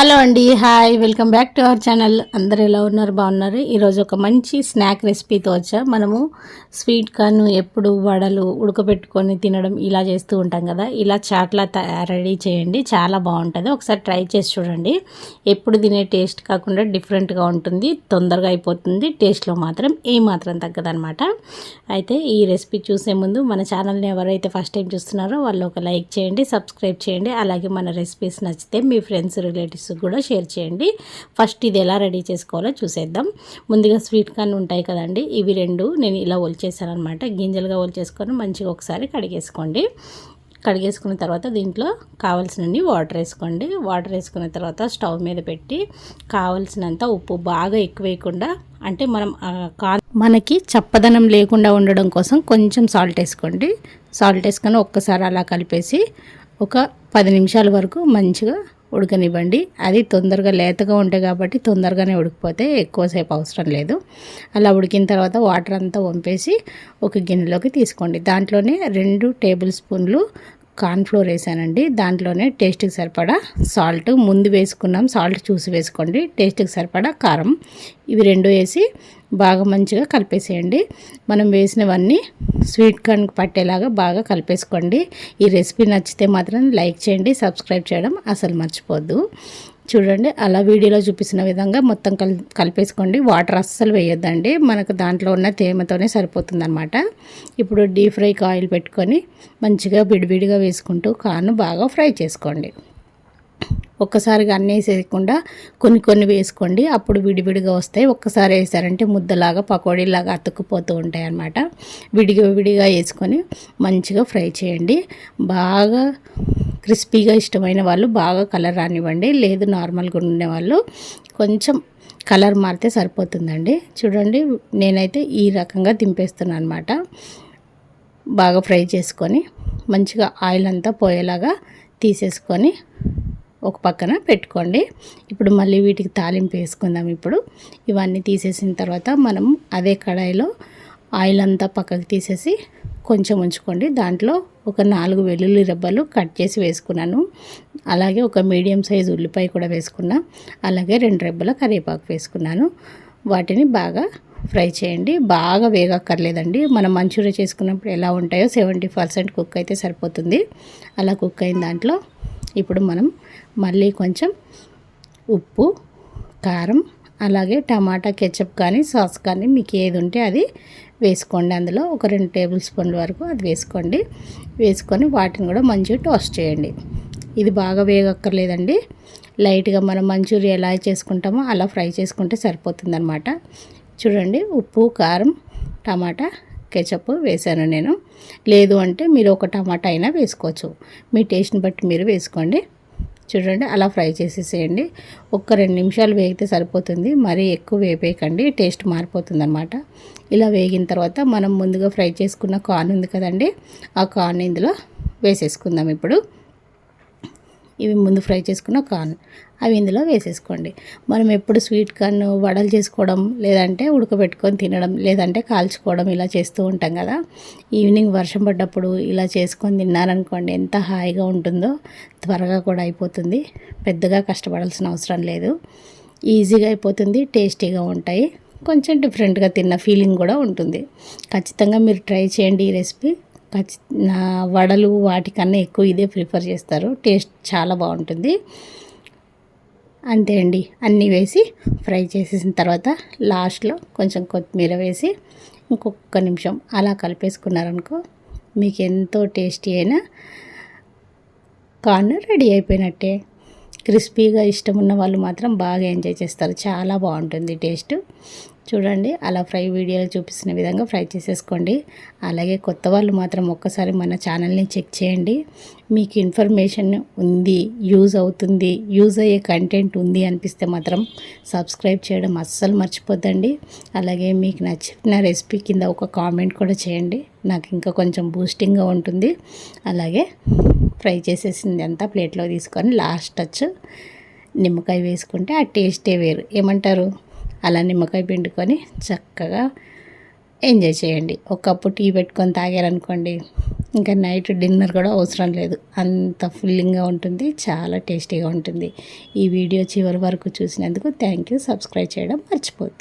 Hello అండి hi welcome back to our channel. అందరు ఎలా ఉన్నారు? బాగున్నారు? ఈరోజు ఒక మంచి స్నాక్ రెసిపీతో వచ్చా. మనము స్వీట్ కార్న్ ఎప్పుడు వడలు ఉడకబెట్టుకొని తినడం ఇలా చేస్తూ ఉంటాం కదా. ఇలా చాట్లా రెడీ చేయండి. చాలా బాగుంటుంది. ఒకసారి ట్రై చేసి చూడండి. ఎప్పుడు తినే టేస్ట్ కాకుండా డిఫరెంట్గా ఉంటుంది. తొందరగా అయిపోతుంది. టేస్ట్లో మాత్రం ఏ మాత్రం తగ్గదనమాట అయితే ఈ రెసిపీ చూసే ముందు మన ఛానల్ని ఎవరైతే ఫస్ట్ టైం చూస్తున్నారో వాళ్ళు ఒక లైక్ చేయండి సబ్స్క్రైబ్ చేయండి. అలాగే మన రెసిపీస్ నచ్చితే మీ ఫ్రెండ్స్ రిలేటివ్స్ కూడా షేర్ చేయండి. ఫస్ట్ ఇది ఎలా రెడీ చేసుకోవాలో చూసేద్దాం. ముందుగా స్వీట్ కార్న్ ఉంటాయి కదండి ఇవి రెండు నేను ఇలా ఒలిచేసాను అనమాట గింజలుగా ఒలిచేసుకొని మంచిగా ఒకసారి కడిగేసుకోండి. కడిగేసుకున్న తర్వాత దీంట్లో కావాల్సినన్ని వాటర్ వేసుకోండి. వాటర్ వేసుకున్న తర్వాత స్టవ్ మీద పెట్టి కావలసినంత ఉప్పు బాగా ఎక్కువ వేయకుండా అంటే మనం కా మనకి చప్పదనం లేకుండా ఉండడం కోసం కొంచెం సాల్ట్ వేసుకోండి. సాల్ట్ వేసుకొని ఒక్కసారి అలా కలిపేసి ఒక పది నిమిషాల వరకు మంచిగా ఉడకనివ్వండి. అది తొందరగా లేతగా ఉంటాయి కాబట్టి తొందరగానే ఉడికిపోతే ఎక్కువసేపు అవసరం లేదు. అలా ఉడికిన తర్వాత వాటర్ అంతా వంపేసి ఒక గిన్నెలోకి తీసుకోండి. దాంట్లోనే రెండు టేబుల్ స్పూన్లు కార్న్ఫ్లోర్ వేసానండి. దాంట్లోనే టేస్ట్కి సరిపడా సాల్ట్. ముందు వేసుకున్నాం. సాల్ట్ చూసి వేసుకోండి. టేస్ట్కి సరిపడా కారం. ఇవి రెండు వేసి బాగా మంచిగా కలిపేసేయండి. మనం వేసినవన్నీ స్వీట్ కార్న్ పట్టేలాగా బాగా కలిపేసుకోండి. ఈ రెసిపీ నచ్చితే మాత్రం లైక్ చేయండి సబ్స్క్రైబ్ చేయడం అసలు మర్చిపోద్దు. చూడండి అలా వీడియోలో చూపిస్తున్న విధంగా మొత్తం కల్ కలిపేసుకోండి. వాటర్ అస్సలు వేయొద్దండి. మనకు దాంట్లో ఉన్న తేమతోనే సరిపోతుందన్నమాట. ఇప్పుడు డీప్ ఫ్రైకి ఆయిల్ పెట్టుకొని మంచిగా విడివిడిగా వేసుకుంటూ కాను బాగా ఫ్రై చేసుకోండి. ఒక్కసారిగా అన్నీ వేసేయకుండా కొన్ని కొన్ని వేసుకోండి. అప్పుడు విడివిడిగా వస్తాయి. ఒక్కసారి వేసారంటే ముద్దలాగా పకోడీలాగా అతుక్కుపోతూ ఉంటాయి అన్నమాట విడిగా విడిగా వేసుకొని మంచిగా ఫ్రై చేయండి. బాగా క్రిస్పీగా ఇష్టమైన వాళ్ళు బాగా కలర్ రానివ్వండి. లేదు నార్మల్గా ఉండే వాళ్ళు కొంచెం కలర్ మారితే సరిపోతుందండి. చూడండి నేనైతే ఈ రకంగా దింపేస్తున్నాను అనమాట బాగా ఫ్రై చేసుకొని మంచిగా ఆయిల్ అంతా పోయేలాగా తీసేసుకొని ఒక పక్కన పెట్టుకోండి. ఇప్పుడు మళ్ళీ వీటికి తాలింపు వేసుకుందాం ఇప్పుడు. ఇవన్నీ తీసేసిన తర్వాత మనం అదే కడాయిలో ఆయిల్ అంతా పక్కకు తీసేసి కొంచెం ఉంచుకోండి. దాంట్లో ఒక నాలుగు వెల్లుల్లి రెబ్బలు కట్ చేసి వేసుకున్నాను. అలాగే ఒక మీడియం సైజ్ ఉల్లిపాయ కూడా వేసుకున్నా. అలాగే రెండు రెబ్బల కరివేపాకు వేసుకున్నాను. వాటిని బాగా ఫ్రై చేయండి. బాగా వేగక్కర్లేదండి. మనం మంచూరియా చేసుకున్నప్పుడు ఎలా ఉంటాయో సెవెంటీ పర్సెంట్ కుక్ అయితే సరిపోతుంది. అలా కుక్ అయిన దాంట్లో ఇప్పుడు మనం మళ్ళీ కొంచెం ఉప్పు కారం అలాగే టమాటా కెచప్ కానీ సాస్ కానీ మీకు ఏది ఉంటే అది వేసుకోండి. అందులో ఒక రెండు టేబుల్ స్పూన్ల వరకు అది వేసుకోండి. వేసుకొని వాటిని కూడా మంచిగా టోస్ట్ చేయండి. ఇది బాగా వేగక్కర్లేదండి. లైట్గా మనం మంచూరియా ఎలా చేసుకుంటామో అలా ఫ్రై చేసుకుంటే సరిపోతుందనమాట చూడండి ఉప్పు కారం టమాటా కెచప్ వేసాను నేను. లేదు అంటే మీరు ఒక టమాటా అయినా వేసుకోవచ్చు. మీ టేస్ట్ని బట్టి మీరు వేసుకోండి. చూడండి అలా ఫ్రై చేసేసేయండి. ఒక్క రెండు నిమిషాలు వేగితే సరిపోతుంది. మరీ ఎక్కువ వేపేయకండి టేస్ట్ మారిపోతుంది అనమాట ఇలా వేగిన తర్వాత మనం ముందుగా ఫ్రై చేసుకున్న కార్న్ ఉంది కదండి ఆ కార్న్ ఇందులో వేసేసుకుందాం ఇప్పుడు. ఇవి ముందు ఫ్రై చేసుకున్న కార్న్. అవి ఇందులో వేసేసుకోండి. మనం ఎప్పుడు స్వీట్ కార్న్ వడలు చేసుకోవడం లేదంటే ఉడకబెట్టుకొని తినడం లేదంటే కాల్చుకోవడం ఇలా చేస్తూ ఉంటాం కదా. ఈవినింగ్ వర్షం పడ్డప్పుడు ఇలా చేసుకొని తిన్నారనుకోండి ఎంత హాయిగా ఉంటుందో త్వరగా కూడా అయిపోతుంది. పెద్దగా కష్టపడాల్సిన అవసరం లేదు. ఈజీగా అయిపోతుంది టేస్టీగా ఉంటాయి. కొంచెం డిఫరెంట్గా తిన్న ఫీలింగ్ కూడా ఉంటుంది. ఖచ్చితంగా మీరు ట్రై చేయండి ఈ రెసిపీ. నా వడలు వాటికన్నా ఎక్కువ ఇదే ప్రిఫర్ చేస్తారు. టేస్ట్ చాలా బాగుంటుంది. అంతే అండి. అన్నీ వేసి ఫ్రై చేసేసిన తర్వాత లాస్ట్లో కొంచెం కొత్తిమీర వేసి ఇంకొక నిమిషం అలా కలిపేసుకున్నారనుకో మీకు ఎంతో టేస్టీ అయినా కార్న్ రెడీ అయిపోయినట్టే. క్రిస్పీగా ఇష్టం ఉన్న వాళ్ళు మాత్రం బాగా ఎంజాయ్ చేస్తారు. చాలా బాగుంటుంది టేస్ట్. చూడండి అలా ఫ్రై వీడియోలో చూపిస్తున్న విధంగా ఫ్రై చేసేసుకోండి. అలాగే కొత్త వాళ్ళు మాత్రం ఒక్కసారి మన ఛానల్ని చెక్ చేయండి. మీకు ఇన్ఫర్మేషన్ ఉంది యూజ్ అవుతుంది యూజ్ అయ్యే కంటెంట్ ఉంది అనిపిస్తే మాత్రం సబ్స్క్రైబ్ చేయడం అస్సలు మర్చిపోద్దండి. అలాగే మీకు నచ్చిన రెసిపీ కింద ఒక కామెంట్ కూడా చేయండి. నాకు ఇంకా కొంచెం బూస్టింగ్గా ఉంటుంది. అలాగే ఫ్రై చేసేసింది అంతా ప్లేట్లో తీసుకొని లాస్ట్ టచ్ నిమ్మకాయ వేసుకుంటే ఆ టేస్టే వేరు. ఏమంటారు? అలా నిమ్మకాయ పిండుకొని చక్కగా ఎంజాయ్ చేయండి. ఒక కప్పు టీ పెట్టుకొని తాగారనుకోండి ఇంకా నైట్ డిన్నర్ కూడా అవసరం లేదు. అంత ఫుల్లింగ్గా ఉంటుంది చాలా టేస్టీగా ఉంటుంది. ఈ వీడియో చివరి వరకు చూసినందుకు థ్యాంక్ యూ సబ్స్క్రైబ్ చేయడం మర్చిపోద్దు